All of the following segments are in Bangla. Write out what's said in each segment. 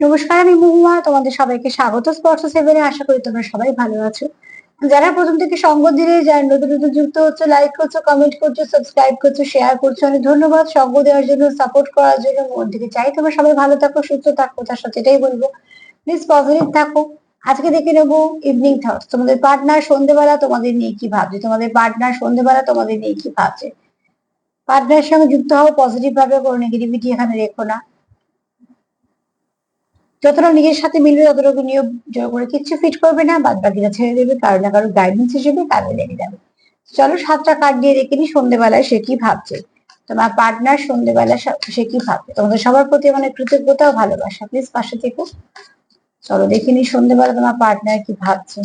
নমস্কার, আমি মহুয়া। তোমাদের সবাইকে স্বাগত স্পর্শ সেভেনে আশা করি তোমরা সবাই ভালো আছো। যারা প্রথম থেকে সঙ্গ দিলে, যারা নতুন নতুন যুক্ত হচ্ছে লাইক করছ কমেন্ট করছ সাবস্ক্রাইব করছ শেয়ার করছ, অনেক ধন্যবাদ। সঙ্গ দেওয়ার জন্য সাপোর্ট করার জন্য, মন থেকে চাই তোমরা সবাই ভালো থাকো, সুস্থ থাকো, তার সাথে এটাই বলব। প্লিজ পজিটিভ থাকো। আজকে দেখে নেব ইভিনিং থটস তোমাদের পার্টনার সন্ধ্যেবেলা তোমাদের নিয়ে কি ভাবছে? তোমাদের পার্টনার সন্ধ্যেবেলা তোমাদের নিয়ে কি ভাবছে? পার্টনারের সঙ্গে যুক্ত হও পজিটিভ ভাবে, কোনো নেগেটিভিটি এখানে রেখো না। যতটা নিজের সাথে মিলবে ততটুকু নিয়োগ জোর করে কিচ্ছু ফিট করবে না বাদ বাকিটা ছেড়ে দেবে, কারও না কারও গাইডেন্স হিসেবে কাজে লেগে যাবে। চলো সাতটা কার্ড দিয়ে দেখে নি সন্ধ্যেবেলায় সে কি ভাবছে। তোমার পার্টনার সন্ধ্যেবেলা সে কি ভাবছে? তোমাদের সবার প্রতি মানে কৃতজ্ঞতা ও ভালোবাসা। প্লিজ পাশে থেকো। চলো দেখে নি সন্ধ্যেবেলা তোমার পার্টনার কি ভাবছে।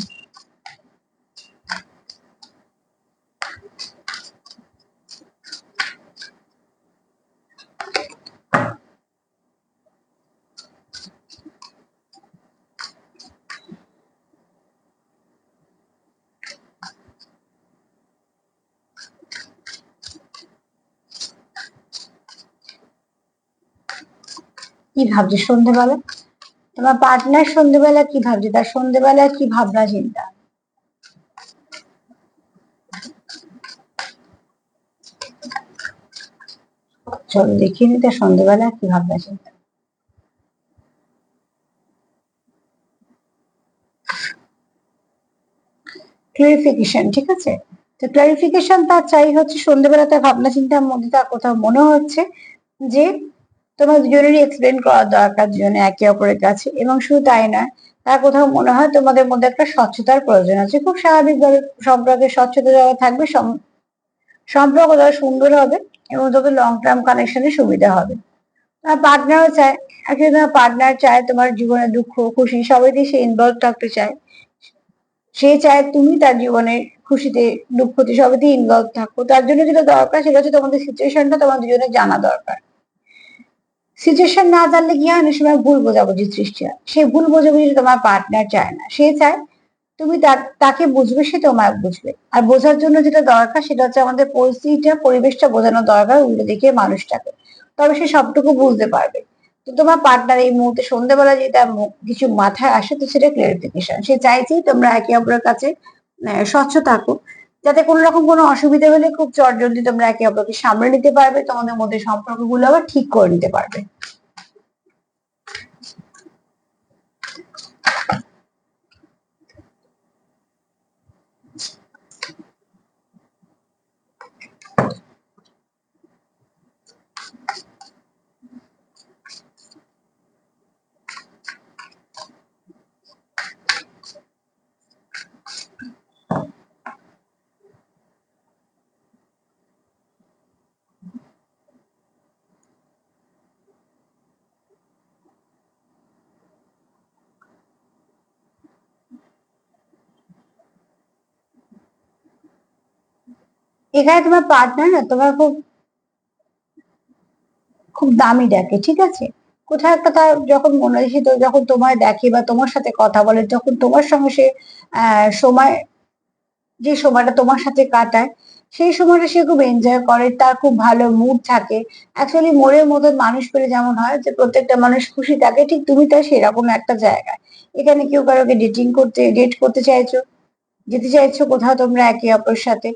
কি ভাবছে? সন্ধ্যেবেলা তোমার পার্টনার সন্ধ্যেবেলা কি ভাবছে? তার সন্ধ্যেবেলা কি ভাবনা চিন্তা? চলো দেখিয়ে নি তার সন্ধ্যেবেলা কি ভাবনা চিন্তা। ক্লারিফিকেশন ঠিক আছে? তো ক্লারিফিকেশন তার চাই হচ্ছে সন্ধ্যেবেলা তার ভাবনা চিন্তার মধ্যে তার কোথাও মনে হচ্ছে যে তোমার দুজনেরই এক্সপ্লেন করা দরকার দুজনে একে অপরের কাছে এবং শুধু তাই নয়, তার কোথাও মনে হয় তোমাদের মধ্যে একটা স্বচ্ছতার প্রয়োজন আছে। খুব স্বাভাবিকভাবে সম্পর্কের স্বচ্ছতা যারা থাকবে সম্পর্ক যারা সুন্দর হবে এবং তোদের লং টার্ম কানেকশনে সুবিধা হবে। তোমার পার্টনারও চায় অ্যাকচুয়ালি তোমার পার্টনার চায়, তোমার জীবনে দুঃখ, খুশি সবাইতেই সে ইনভলভ থাকতে চায়। সে চায় তুমি তার জীবনে খুশিতে, দুঃখতে সবাইতেই ইনভলভ থাকো। তার জন্য যেটা দরকার সেটা হচ্ছে তোমাদের সিচুয়েশনটা তোমার দুজনের জানা দরকার। সিচুয়েশন না জানলে কি হয় অনেক সময় ভুল বোঝাবুঝি সৃষ্টি হয়। সেই ভুল বোঝাবুঝি তোমার পার্টনার চায় না। সে চায় তুমি তাকে বুঝবে, সে তোমায় বুঝবে। আর বোঝার জন্য যেটা দরকার সেটা হচ্ছে আমাদের পরিস্থিতিটা, পরিবেশটা বোঝানো দরকার, উল্টো দিকে মানুষটাকে। তবে সে সবটুকু বুঝতে পারবে। তো তোমার পার্টনার এই মুহূর্তে সন্ধ্যেবেলা তার কিছু মাথায় আসে, তো সেটা ক্লিয়ারিফিকেশন সে চাইছেই তোমরা একে অপরের কাছে স্বচ্ছ থাকো। যাতে কোনো রকম কোনো অসুবিধা হলে খুব চটজলদি তোমরা একে অপরকে সামলে নিতে পারবে, তোমাদের মধ্যে সম্পর্কগুলো আবার ঠিক করে নিতে পারবে। এখানে তোমার পার্টনার না, তোমার খুব খুব দামি দেখে, ঠিক আছে? কোথাও একটা তার যখন মনে হয় তো যখন তোমায় দেখে বা তোমার সাথে কথা বলে, যখন তোমার সঙ্গে সে সময়, যে সময়টা তোমার সাথে কাটায়, সেই সময়টা সে খুব এনজয় করে, তার খুব ভালো মুড থাকে। অ্যাকচুয়ালি মোড়ের মতন মানুষ পেলে যেমন হয় যে প্রত্যেকটা মানুষ খুশি থাকে, ঠিক তুমি তাই সেরকম একটা জায়গায়। এখানে কেউ কারোকে ডেটিং করতে ডেট করতে চাইছো, যেতে চাইছো কোথাও তোমরা একে অপরের সাথে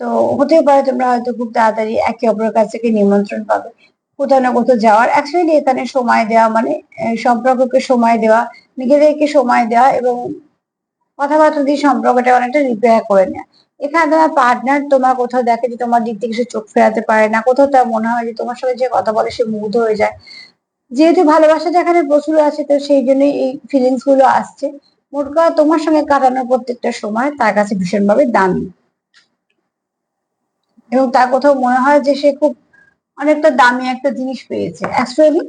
তো হতেও পারে তোমরা হয়তো খুব তাড়াতাড়ি একে অপরের কাছ থেকে নিমন্ত্রণ পাবে। কোথাও না কোথাও যাওয়ার অ্যাকচুয়ালি এখানে সময় দেওয়া মানে সম্পর্ককে সময় দেওয়া, নিজেদেরকে সময় দেওয়া এবং কথাবার্তা দিয়ে সম্পর্কটা অনেকটা রিপেয়ার করে নেয় এখানে তোমার পার্টনার তোমার কোথাও দেখে যে তোমার দিক থেকে সে চোখ ফেরাতে পারে না, কোথাও তার মনে হয় যে তোমার সাথে যে কথা বলে সে মুগ্ধ হয়ে যায়। যেহেতু ভালোবাসাটা এখানে প্রচুর আছে, তো সেই জন্যই এই ফিলিংসগুলো আসছে। মোট কথা তোমার সঙ্গে কাটানোর প্রত্যেকটা সময় তার কাছে ভীষণভাবে দামি। এবং তার কোথাও মনে হয় যে সে খুব অনেকটা দামি একটা জিনিস পেয়েছে। অ্যাকচুয়ালি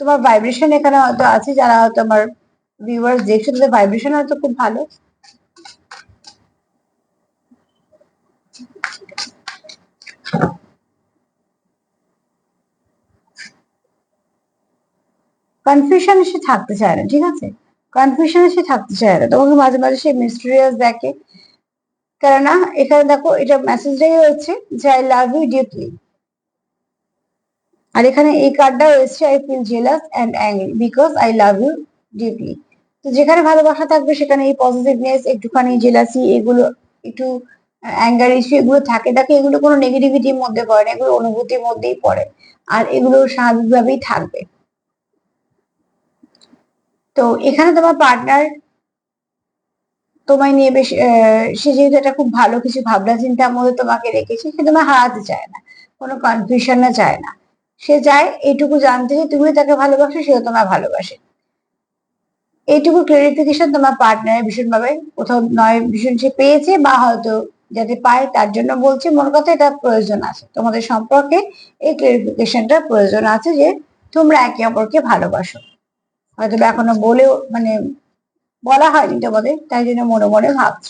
তোমার ভাইব্রেশন এখানে হয়তো আছে, যারা হয়তো আমার ভিউয়ার্স দেখছে, তাদের ভাইব্রেশন হয়তো খুব ভালো। কনফিউশন সে থাকতে চায় না, ঠিক আছে? কনফিউশন সে থাকতে চায় না। তোমাকে মাঝে মাঝে সে মিস্টেরিয়াস দেখে। কেননা, এখানে দেখো, এটা মেসেজটাই হচ্ছে যে আই লাভ ইউ ডিপলি আর এখানে এই কার্ডটাও এসছে I feel jealous and angry because I love you deeply তো যেখানে ভালোবাসা থাকবে, সেখানে এই পজিটিভনেস একটুখানি জেলাসি এগুলো একটু অ্যাঙ্গার ইস্যু এগুলো থাকে। থাকে এগুলো কোনো নেগেটিভিটির মধ্যে পড়ে না, এগুলো অনুভূতির মধ্যেই পড়ে। আর এগুলো স্বাভাবিকভাবেই থাকবে। তো এখানে তোমার পার্টনার তোমায় নিয়ে বেশ সে যেহেতু একটা খুব ভালো কিছু ভাবনা চিন্তার মধ্যে তোমাকে রেখেছে, সে তোমায় হারাতে চায় না, কোনো কনফিউশনে চায় না। সে চায় এইটুকু জানতে যে তুমি তাকে ভালোবাসো, সেও তোমায় ভালোবাসে। এইটুকু ক্লারিফিকেশন তোমার পার্টনারের ভীষণভাবে, কোথাও নয় ভীষণ সে পেয়েছে বা হয়তো যাতে পায়, তার জন্য বলছে, মনে কথা এটা প্রয়োজন আছে। তোমাদের সম্পর্কে এই ক্লারিফিকেশনটা প্রয়োজন আছে যে তোমরা একে অপরকে ভালোবাসো। হয়তো এখনও বলেও মানে বলা হয়নি তোমাদের তাই জন্য মনে মনে ভাবছ।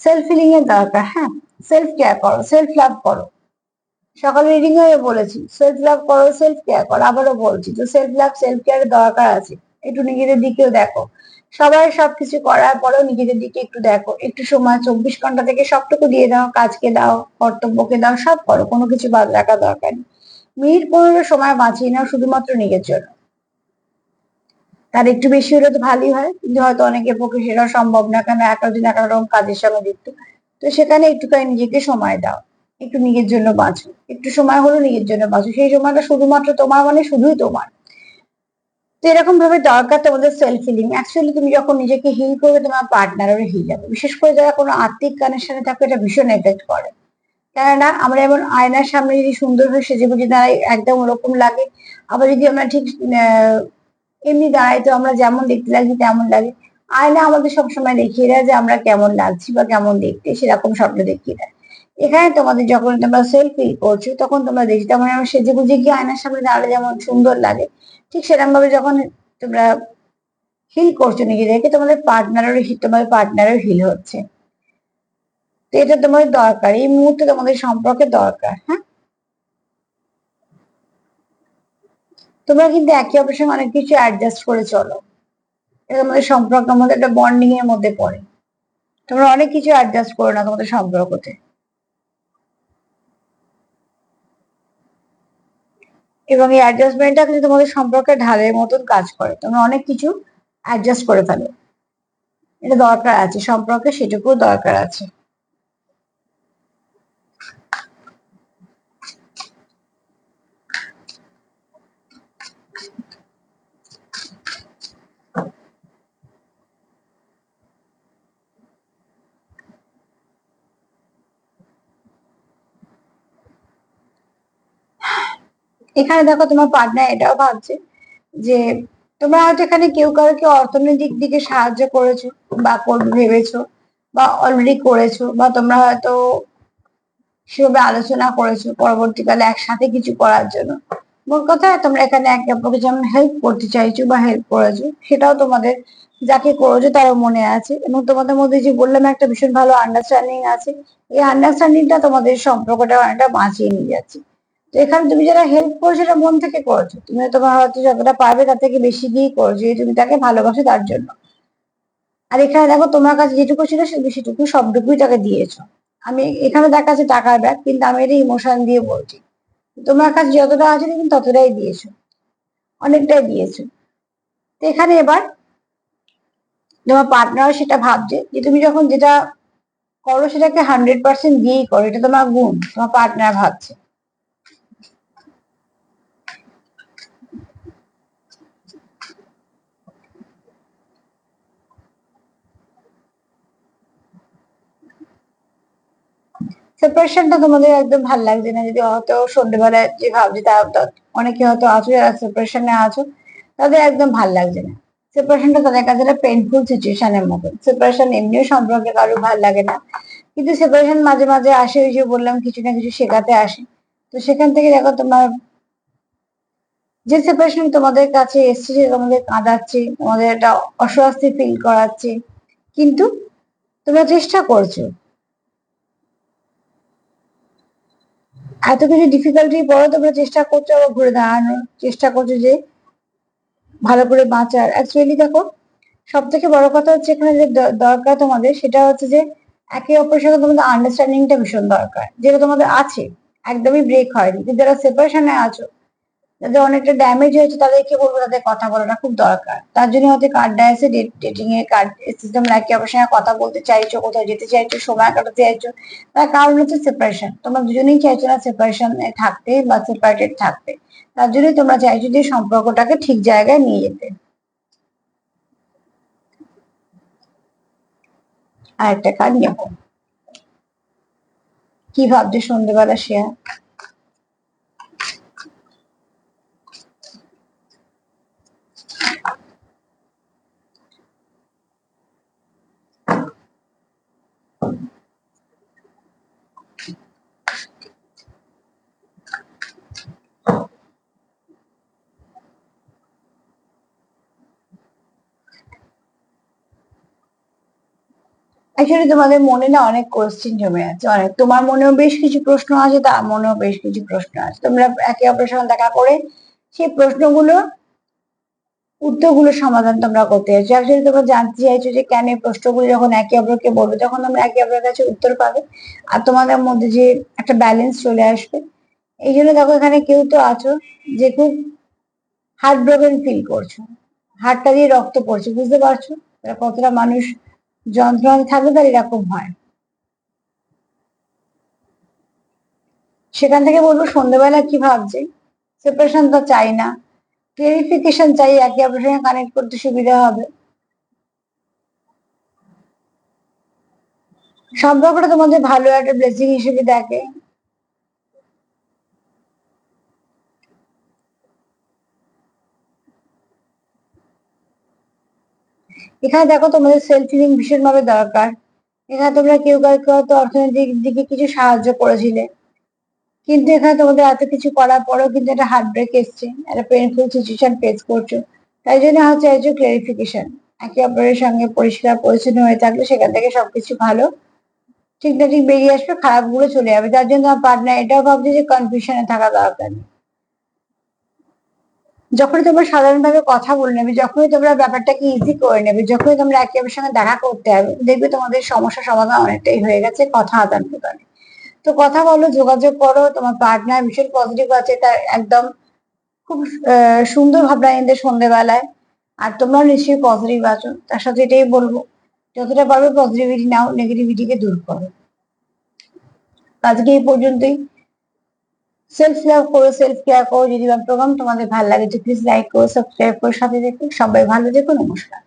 সেলফ ফিলিং এর দরকার হ্যাঁ? সেলফ কেয়ার করো সেলফ লাভ করো। সকালে রিডিং এ বলেছি সেলফ লাভ করো সেলফ কেয়ার করো, আবারও বলছি, তো সেলফ লাভ সেলফ কেয়ারের দরকার আছে। একটু নিজেদের দিকেও দেখো। সবাই সবকিছু করার পরেও নিজেদের দিকে একটু দেখো, একটু সময়, চব্বিশ ঘণ্টা থেকে সবটুকু দিয়ে দাও, কাজকে দাও, কর্তব্যকে দাও, সব করো, কোনো কিছু বাদ রাখা দরকার নেই। মিনিট পনেরো সময় বাঁচিয়ে নাও শুধুমাত্র নিজের জন্য। তার একটু বেশি হলে তো ভালোই হয়, কিন্তু হয়তো অনেকের পক্ষে সেটা সম্ভব না, কেন এক এক এক রকম কাজের সঙ্গে যুক্ত। তো সেখানে একটুখানি নিজেকে সময় দাও, একটু নিজের জন্য বাঁচো, একটু সময় হলো নিজের জন্য বাঁচো। সেই সময়টা শুধুমাত্র তোমার মানে শুধুই তোমার। তো এরকম ভাবে দরকার তোমাদের সেলফ হিলিং অ্যাকচুয়ালি তুমি যখন নিজেকে হিল করবে, তোমার পার্টনারেরও হিল হবে। বিশেষ করে যারা কোনো আত্মিক কানেকশনে থাকবে, এটা ভীষণ এফেক্ট করে। কেননা, আমরা এমন আয়নার সামনে যদি সুন্দর হয়ে সেজে গুজে দাঁড়াই, একদম ওরকম লাগে। আবার যদি আমরা ঠিক এমনি দাঁড়াই, তো আমরা যেমন দেখতে লাগি, তেমন লাগে। আয়না আমাদের সবসময় দেখিয়ে দেয় যে আমরা কেমন লাগছি বা কেমন দেখতে, সেরকম স্বপ্ন দেখিয়ে দেয়। এখানে তোমাদের যখন তোমরা সেলফ করছ, তখন তোমরা দেখছ তেমন আমরা সেজে গুজে গিয়ে আয়নার সামনে দাঁড়ালে যেমন সুন্দর লাগে। ঠিক সেরকম ভাবে যখন তোমরা হিল করছ নিজেদেরকে, তোমাদের পার্টনারেরও তোমাদের পার্টনারেরও হিল হচ্ছে। তো এটা তোমাদের দরকার, এই মুহূর্তে তোমাদের সম্পর্কে দরকার হ্যাঁ? তোমরা কিন্তু একে অপরের সঙ্গে অনেক কিছু অ্যাডজাস্ট করে চলো। এটা তোমাদের সম্পর্কের মধ্যে একটা বন্ডিং এর মধ্যে পড়ে। তোমরা অনেক কিছু অ্যাডজাস্ট করো না তোমাদের সম্পর্কতে। এবং এই অ্যাডজাস্টমেন্টটা কিন্তু তোমাদের সম্পর্কে ঢালের মতন কাজ করে। তোমরা অনেক কিছু অ্যাডজাস্ট করে ফেলো। এটা দরকার আছে, সম্পর্কে সেটুকুও দরকার আছে। এখানে দেখো তোমার পার্টনার এটাও ভাবছে যে তোমরা হয়তো এখানে কেউ কাউকে অর্থনৈতিক দিকে সাহায্য করেছ বা করবে ভেবেছো বা অলরেডি করেছ বা তোমরা হয়তো সেভাবে আলোচনা করেছ পরবর্তীকালে একসাথে কিছু করার জন্য। মোট কথা তোমরা এখানে একে অপরকে যেমন হেল্প করতে চাইছো বা হেল্প করেছ সেটাও তোমাদের যাকে করেছ তারও মনে আছে এবং তোমাদের মধ্যে যে বললাম একটা ভীষণ ভালো আন্ডারস্ট্যান্ডিং আছে। এই আন্ডারস্ট্যান্ডিংটা তোমাদের সম্পর্কটা অনেকটা বাঁচিয়ে নিয়ে যাচ্ছে। তো এখানে তুমি যারা হেল্প করো, সেটা মন থেকে করছ তুমি তোমার হয়তো যতটা পারবে তার থেকে বেশি দিয়েই করছ যে তুমি তাকে ভালোবাসো তার জন্য। আর এখানে দেখো, তোমার কাছে যেটুকু ছিল সে সেটুকু সবটুকুই তাকে দিয়েছ। আমি এখানে দেখা যাচ্ছে টাকার ব্যাগ, কিন্তু আমি এটা ইমোশন দিয়ে বলছি। তোমার কাছে যতটা আছে তুমি ততটাই দিয়েছ। অনেকটাই দিয়েছ। তো এখানে এবার তোমার পার্টনার সেটা ভাবছে যে তুমি যখন যেটা করো সেটাকে হান্ড্রেড পার্সেন্ট দিয়েই করো, এটা তোমার গুণ, তোমার পার্টনার ভাবছে। সেপারেশনটা তোমাদের একদম ভালো লাগছে না? যদি হয়তো সন্ধ্যেবেলায় যে ভাবছি তা অনেকে হয়তো আছো, যারা সেপারেশনে আছো, তাদের একদম ভালো লাগছে না। সেপারেশনটা তাদের কাছে একটা পেনফুল সিচুয়েশনের মতো সেপারেশন এমনিও সম্পর্কে কারও ভালো লাগে না। কিন্তু সেপারেশন মাঝে মাঝে আসে, ওই যে বললাম, কিছু না কিছু শেখাতে আসে। তো সেখান থেকে দেখো তোমার যে সেপারেশন তোমাদের কাছে এসছে যে তোমাদের কাঁদাচ্ছে, তোমাদের একটা অস্বস্তি ফিল করাচ্ছে। কিন্তু তোমরা চেষ্টা করছ। এত কিছু ডিফিকাল্টি পরেও তোমরা চেষ্টা করছ আবার ঘুরে দাঁড়ানোর চেষ্টা করছ যে ভালো করে বাঁচার। অ্যাকচুয়ালি দেখো সব থেকে বড় কথা হচ্ছে এখানে যে দরকার তোমাদের, সেটা হচ্ছে যে একে অপরের সাথে তোমাদের আন্ডারস্ট্যান্ডিংটা ভীষণ দরকার। যেটা তোমাদের আছে, একদমই ব্রেক হয়নি। যারা সেপারেশনে আছো যাদের অনেকটা ড্যামেজ হয়েছে, তাদেরকে বলব তাদের কথা বলাটা খুব দরকার। তার জন্য হয়তো কার্ড ডায়াসে ডেটিং এর কার্ড সিস্টেম একে অপরের সঙ্গে কথা বলতে চাইছো, কোথাও যেতে চাইছো, সময় কাটাতে চাইছো, তার কারণ হচ্ছে সেপারেশন তোমরা দুজনেই চাইছো না সেপারেশন থাকতে বা সেপারেটেড থাকতে। তার জন্যই তোমরা চাইছো যে সম্পর্কটাকে ঠিক জায়গায় নিয়ে যেতে। আর একটা কার্ড নেব। কি ভাবছে সন্ধ্যেবেলা শেয়ার অ্যাকচুয়ালি তোমাদের মনে না অনেক কোশ্চেন জমে আছে। অনেক, তোমার মনেও বেশ কিছু প্রশ্ন আছে, তার মনেও বেশ কিছু প্রশ্ন আছে। তোমরা একে অপরের সঙ্গে দেখা করে সেই প্রশ্নগুলো, উত্তরগুলো সমাধান তোমরা করতে চাইছো। অ্যাকচুয়ালি তোমরা জানতে চাইছো যে কেন এই প্রশ্নগুলো যখন একে অপরকে বলবে, তখন তোমরা একে অপরের কাছে উত্তর পাবে। আর তোমাদের মধ্যে যে একটা ব্যালেন্স চলে আসবে, এই জন্য দেখো, এখানে কেউ তো আছো যে খুব হার্ট ব্রোকেন ফিল করছ। হার্টটা দিয়ে রক্ত পড়ছে, বুঝতে পারছ? কতটা মানুষ যন্ত্রণা থাকলে তার এরকম হয়। সেখান থেকে বলব সন্ধ্যেবেলা কি ভাবছে? সেপারেশন তো চাই না। ক্লিয়ারিফিকেশন চাই একে অপরের সঙ্গে কানেক্ট করতে সুবিধা হবে। সম্পর্কটা তোমাদের ভালো একটা ব্লেসিং হিসেবে দেখে। এখানে দেখো তোমাদের সেলফ হিলিং ভীষণভাবে দরকার। এখানে তোমরা কেউ কাউকে হয়তো অর্থনৈতিক দিকে কিছু সাহায্য করেছিলে। কিন্তু এখানে তোমাদের এত কিছু করার পরেও কিন্তু একটা হার্ট ব্রেক এসছে, একটা পেনফুল সিচুয়েশন ফেস করছ। তাই জন্য হচ্ছে চাইছো ক্লারিফিকেশন একে অপরের সঙ্গে পরিষ্কার পরিচ্ছন্ন হয়ে থাকলে সেখান থেকে সবকিছু ভালো। ঠিক না ঠিক বেরিয়ে আসবে খারাপগুলো চলে যাবে। তার জন্য পার্টনার এটাও ভাবছে যে কনফিউশনে থাকা দরকার। নেই যখনই তোমরা সাধারণভাবে কথা বলে নেবে, যখনই তোমরা ব্যাপারটাকে ইজি করে নেবে, যখনই তোমরা একে অপরের সঙ্গে দেখা করতে হবে দেখবে তোমাদের সমস্যা সমাধান অনেকটাই হয়ে গেছে কথা আদান প্রদানে। তো কথা বলো, যোগাযোগ করো, তোমার পার্টনার ভীষণ পজিটিভ আছে, তার একদম খুব সুন্দর ভাবনা এদের সন্ধ্যেবেলায় আর তোমরাও নিশ্চয়ই পজিটিভ আছো, তার সাথে এটাই বলব, যতটা পারবে পজিটিভিটি নাও নেগেটিভিটিকে দূর করো। আজকে এই পর্যন্তই। সেলফ লাভ করো সেলফ কেয়ার করো, যদি প্রোগ্রাম তোমাদের ভালো লাগে, তো প্লিজ লাইক করো সাবস্ক্রাইব করো, সাথে দেখো, সবাই ভালো দেখো নমস্কার।